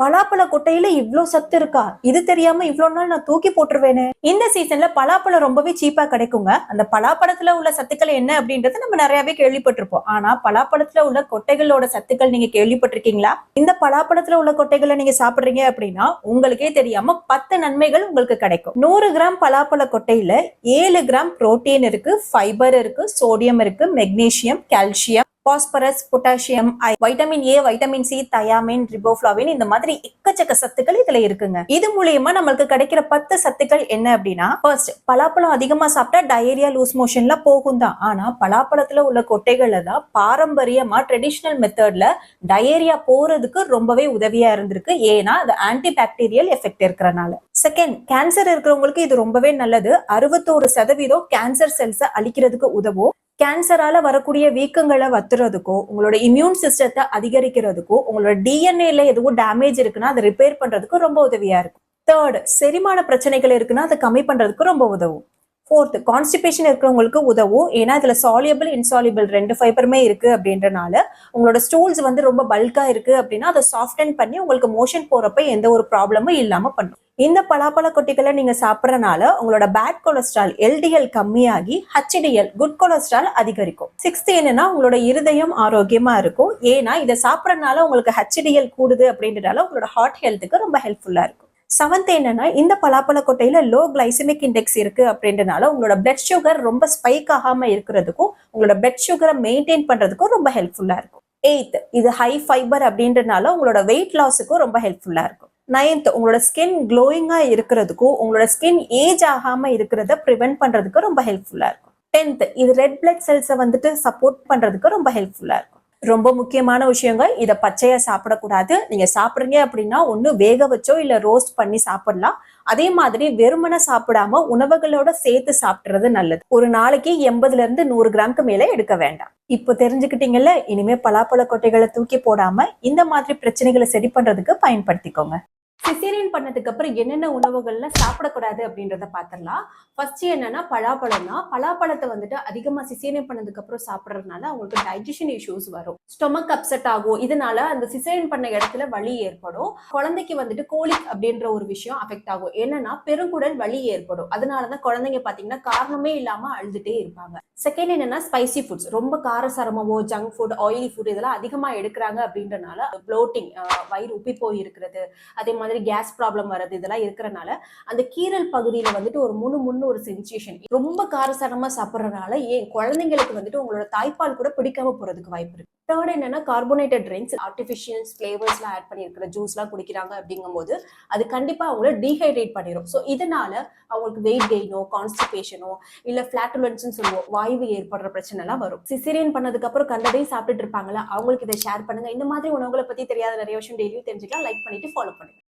பலாப்பழ கொட்டையில இவ்ளோ சத்து இருக்கா? இது தெரியாம இவ்ளோ நாள் நான் தூக்கி போட்டுருவேனே. இந்த சீசன்ல பலாப்பழம் ரொம்பவே சீப்பா கிடைக்குங்க. அந்த பலாப்பழத்துல உள்ள சத்துக்கள் என்ன அப்படின்றது நம்ம நிறையவே கேள்விப்பட்டிருப்போம். ஆனா பலாப்பழத்துல உள்ள கொட்டைகளோட சத்துக்கள் நீங்க கேள்விப்பட்டிருக்கீங்களா? இந்த பலாப்பழத்துல உள்ள கொட்டைகளை நீங்க சாப்பிடுறீங்க அப்படின்னா உங்களுக்கே தெரியாம பத்து நன்மைகள் உங்களுக்கு கிடைக்கும். நூறு கிராம் பலாப்பழ கொட்டையில ஏழு கிராம் புரோட்டீன் இருக்கு ஃபைபர் இருக்கு சோடியம் இருக்கு magnesium calcium phosphorus potassium vitamin A vitamin C thiamine riboflavin இந்த மாதிரி எக்கச்சக்க சத்துக்கள் இதுல இருக்குங்க. இது மூலியமா நம்மளுக்கு கிடைக்கிற பத்து சத்துக்கள் என்ன அப்படின்னா ஃபர்ஸ்ட் பலாப்பழம் அதிகமா சாப்பிட்டா டயரியா லூஸ் மோஷன்ல போகும் தான். ஆனா பலாப்பழத்துல உள்ள கொட்டைகள்ல தான் பாரம்பரியமா ட்ரெடிஷ்னல் மெத்தட்ல டயரியா போறதுக்கு ரொம்பவே உதவியா இருந்திருக்கு. ஏன்னா அது ஆன்டி பாக்டீரியல் எஃபெக்ட் இருக்கிறனால. செகண்ட் கேன்சர் இருக்கிறவங்களுக்கு இது ரொம்பவே நல்லது. அறுபத்தோரு சதவீதம் கேன்சர் செல்ஸை அழிக்கிறதுக்கு உதவும். கேன்சரால வரக்கூடிய வீக்கங்களை வத்துறதுக்கோ உங்களோட இம்யூன் சிஸ்டத்தை அதிகரிக்கிறதுக்கோ உங்களோட டிஎன்ஏல எதுவும் டேமேஜ் இருக்குன்னா அதை ரிப்பேர் பண்றதுக்கு ரொம்ப உதவியா இருக்கும். தேர்ட் செரிமான பிரச்சனைகள் இருக்குன்னா அதை கம்மி பண்றதுக்கு ரொம்ப உதவும். ஃபோர்த்து கான்ஸ்டிபேஷன் இருக்கிறவங்களுக்கு உதவும். ஏன்னா இதில் சாலியபிள் இன்சாலியபிள் ரெண்டு ஃபைபருமே இருக்குது அப்படின்றனால உங்களோட ஸ்டூல்ஸ் வந்து ரொம்ப பல்காக இருக்குது அப்படின்னா அதை சாஃப்டன் பண்ணி உங்களுக்கு மோஷன் போகிறப்ப எந்த ஒரு ப்ராப்ளமும் இல்லாமல் பண்ணும். இந்த பலாப்பழ கொட்டிகளை நீங்கள் சாப்பிட்றனால உங்களோட பேட் கொலஸ்ட்ரால் எல்டிஎல் கம்மியாகி ஹச்டிஎல் குட் கொலஸ்ட்ரால் அதிகரிக்கும். சிக்ஸ்த் என்னன்னா உங்களோட இருதயம் ஆரோக்கியமாக இருக்கும். ஏன்னா இதை சாப்பிட்றதுனால உங்களுக்கு ஹச்டிஎல் கூடுது அப்படின்றனால உங்களோட ஹார்ட் ஹெல்த்துக்கு ரொம்ப ஹெல்ப்ஃபுல்லாக இருக்கும். செவன்த் என்னன்னா இந்த பலாப்பழ கொட்டையில லோ கிளைசிமிக் இண்டெக்ஸ் இருக்கு அப்படின்றனால உங்களோட பிளட் சுகர் ரொம்ப ஸ்பைக் ஆகாம இருக்கிறதுக்கும் உங்களோட பிளட் சுகரை மெயின்டைன் பண்றதுக்கும் ரொம்ப ஹெல்ப்ஃபுல்லா இருக்கும். எயித் இது ஹை ஃபைபர் அப்படின்றனால உங்களோட வெயிட் லாஸுக்கும் ரொம்ப ஹெல்ப்ஃபுல்லா இருக்கும். நைன்த் உங்களோட ஸ்கின் க்ளோயிங்கா இருக்கிறதுக்கும் உங்களோட ஸ்கின் ஏஜ் ஆகாம இருக்கிறத ப்ரிவென்ட் பண்றதுக்கு ரொம்ப ஹெல்ப்ஃபுல்லா இருக்கும். டென்த் இது ரெட் பிளட் செல்ஸை வந்துட்டு சப்போர்ட் பண்றதுக்கு ரொம்ப ஹெல்ப்ஃபுல்லா இருக்கும். ரொம்ப முக்கியமான விஷயங்க இதை பச்சையா சாப்பிடக்கூடாது. நீங்க சாப்பிடுறீங்க அப்படின்னா ஒண்ணு வேக வச்சோ இல்ல ரோஸ்ட் பண்ணி சாப்பிடலாம். அதே மாதிரி வெறுமனை சாப்பிடாம உணவுகளோட சேர்த்து சாப்பிடுறது நல்லது. ஒரு நாளைக்கு எண்பதுல இருந்து நூறு கிராம்க்கு மேல எடுக்க வேண்டாம். இப்போ தெரிஞ்சுக்கிட்டீங்கல்ல இனிமே பலாப்பழ கொட்டைகளை தூக்கி போடாம இந்த மாதிரி பிரச்சனைகளை சரி பண்றதுக்கு பயன்படுத்திக்கோங்க. சிசேரியன் பண்ணதுக்கு அப்புறம் என்னென்ன உணவுகள்ல சாப்பிடக்கூடாது அப்படின்றத பாத்திரலாம் ஃபர்ஸ்ட் என்னன்னா பலாப்பழம் தான் பலாப்பழத்தை வந்துட்டு அதிகமா சிசேரியன் பண்ணதுக்கு அப்புறம் சாப்பிட்றதுனால அவங்களுக்கு டைஜஷன் இஷ்யூஸ் வரும். ஸ்டொமக் அப்செட் ஆகும். இதனால அந்த சிசேரியன் பண்ண இடத்துல வலி ஏற்படும். குழந்தைக்கு வந்துட்டு கோலிக் அப்படின்ற ஒரு விஷயம் அஃபெக்ட் ஆகும். என்னன்னா பெருங்குடல் வலி ஏற்படும். அதனாலதான் குழந்தைங்க பாத்தீங்கன்னா காரணமே இல்லாம அழுதுட்டே இருப்பாங்க. செகண்ட் என்னன்னா ஸ்பைசி ஃபுட்ஸ் ரொம்ப காரசாரமாவோ ஜங்க் ஃபுட் ஆயிலி ஃபுட் இதெல்லாம் அதிகமா எடுக்கிறாங்க அப்படின்றனால ப்ளோட்டிங் வயிறு உப்பி போய் இருக்கிறது அதே மாதிரி கேஸ் ப்ராப்ளம் வர்றது இதெல்லாம் இருக்கிறனால அந்த கீரல் பகுதியில வந்துட்டு ஒரு முன்னு முன்னு ஒரு சென்சேஷன் ரொம்ப காரசாரமா சாப்பிட்றதுனால ஏன் குழந்தைங்களுக்கு வந்துட்டு உங்களோட தாய்ப்பால் கூட பிடிக்காம போறதுக்கு வாய்ப்பு இருக்கு. தேர்ட் என்னன்னா கார்போனேட்டட் ட்ரிங்க்ஸ் ஆர்டிஃபிஷியல்ஸ் ஃபிளேவர்ஸ்லாம் ஆட் பண்ணியிருக்கிற ஜூஸ்லாம் குடிக்கிறாங்க அப்படிங்கும்போது அது கண்டிப்பா அவங்கள டீஹைட்ரேட் பண்ணிடும் ஸோ இதனால அவங்களுக்கு வெயிட் கெயினோ கான்ஸ்டிபேஷனோ இல்ல ஃபிளாட்டுலன்ஸ்னு சொல்லுவோம் வாய்வு ஏற்படுற பிரச்சனை எல்லாம் வரும். சிசிரியன் பண்ணதுக்கு அப்புறம் கண்டதையும் சாப்பிட்டுட்டு இருப்பாங்களா அவங்களுக்கு இதை ஷேர் பண்ணுங்க. இந்த மாதிரி உணவுகளை பத்தி தெரியாத நிறைய விஷயம் டெய்லியும் தெரிஞ்சுக்கலாம். லைக் பண்ணிட்டு ஃபாலோ பண்ணுங்க.